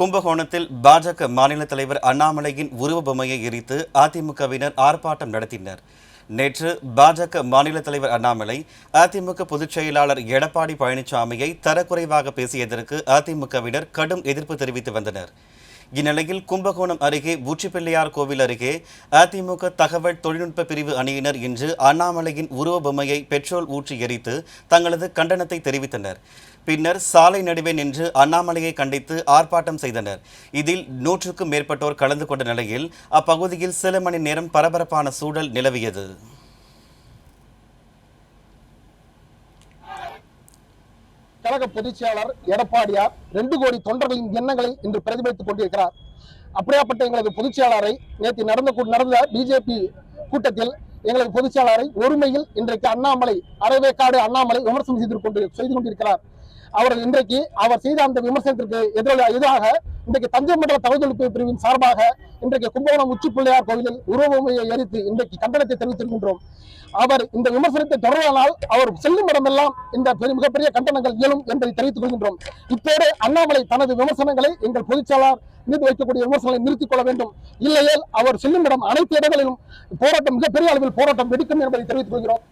கும்பகோணத்தில் பாஜக மாநில தலைவர் அண்ணாமலையின் உருவ பொம்மையை எரித்து அதிமுகவினர் ஆர்ப்பாட்டம் நடத்தினர். நேற்று பாஜக மாநில தலைவர் அண்ணாமலை அதிமுக பொதுச் செயலாளர் எடப்பாடி பழனிசாமியை தரக்குறைவாக பேசியதற்கு அதிமுகவினர் கடும் எதிர்ப்பு தெரிவித்து வந்தனர். இந்நிலையில் கும்பகோணம் அருகே ஊச்சிப்பிள்ளையார் கோவில் அருகே அதிமுக தகவல் தொழில்நுட்ப பிரிவு அணியினர் இன்று அண்ணாமலையின் உருவ பொம்மையை பெட்ரோல் ஊற்றி எரித்து தங்களது கண்டனத்தை தெரிவித்தனர். பின்னர் சாலை நடுவே நின்று அண்ணாமலையை கண்டித்து ஆர்ப்பாட்டம் செய்தனர். இதில் நூற்றுக்கும் மேற்பட்டோர் கலந்து கொண்ட நிலையில் அப்பகுதியில் சில மணி நேரம் பரபரப்பான சூழல் நிலவியது. கழக பொதுச் செயலாளர் எடப்பாடியார் ரெண்டு கோடி தொண்டர்களின் எண்ணங்களை இன்று பிரதிபலித்துக் கொண்டிருக்கிறார். அப்படியாப்பட்ட எங்களது பொதுச் செயலாளரை நேற்று நடந்த நடந்த பிஜேபி கூட்டத்தில் எங்களது பொதுச் செயலாளரை ஒருமையில் இன்றைக்கு அண்ணாமலை அறவேக்காடு அண்ணாமலை விமர்சனம் செய்து கொண்டு செய்து கொண்டிருக்கிறார். அவர் இன்றைக்கு அவர் செய்த அந்த விமர்சனத்திற்கு எதிராக இன்றைக்கு தஞ்சை மண்டல தகவல் பிரிவின் சார்பாக இன்றைக்கு கும்பகோணம் உச்சிப்பிள்ளையார் கோவிலில் உருவமையை எரித்து இன்றைக்கு கண்டனத்தை தெரிவித்திருக்கின்றோம். அவர் இந்த விமர்சனத்தை தொடர்வதனால் அவர் செல்லும் இடமெல்லாம் இந்த மிகப்பெரிய கண்டனங்கள் இயலும் என்பதை தெரிவித்துக் கொள்கின்றோம். இப்போது அண்ணாமலை தனது விமர்சனங்களை எங்கள் பொதுச்செயலாளர் மீது வைக்கக்கூடிய விமர்சனங்களை நிறுத்திக் கொள்ள வேண்டும். இல்லையே அவர் செல்லும் இடம் அனைத்து இடங்களிலும் போராட்டம் மிகப்பெரிய அளவில் போராட்டம் வெடிக்கும் என்பதை தெரிவித்துக் கொள்கிறோம்.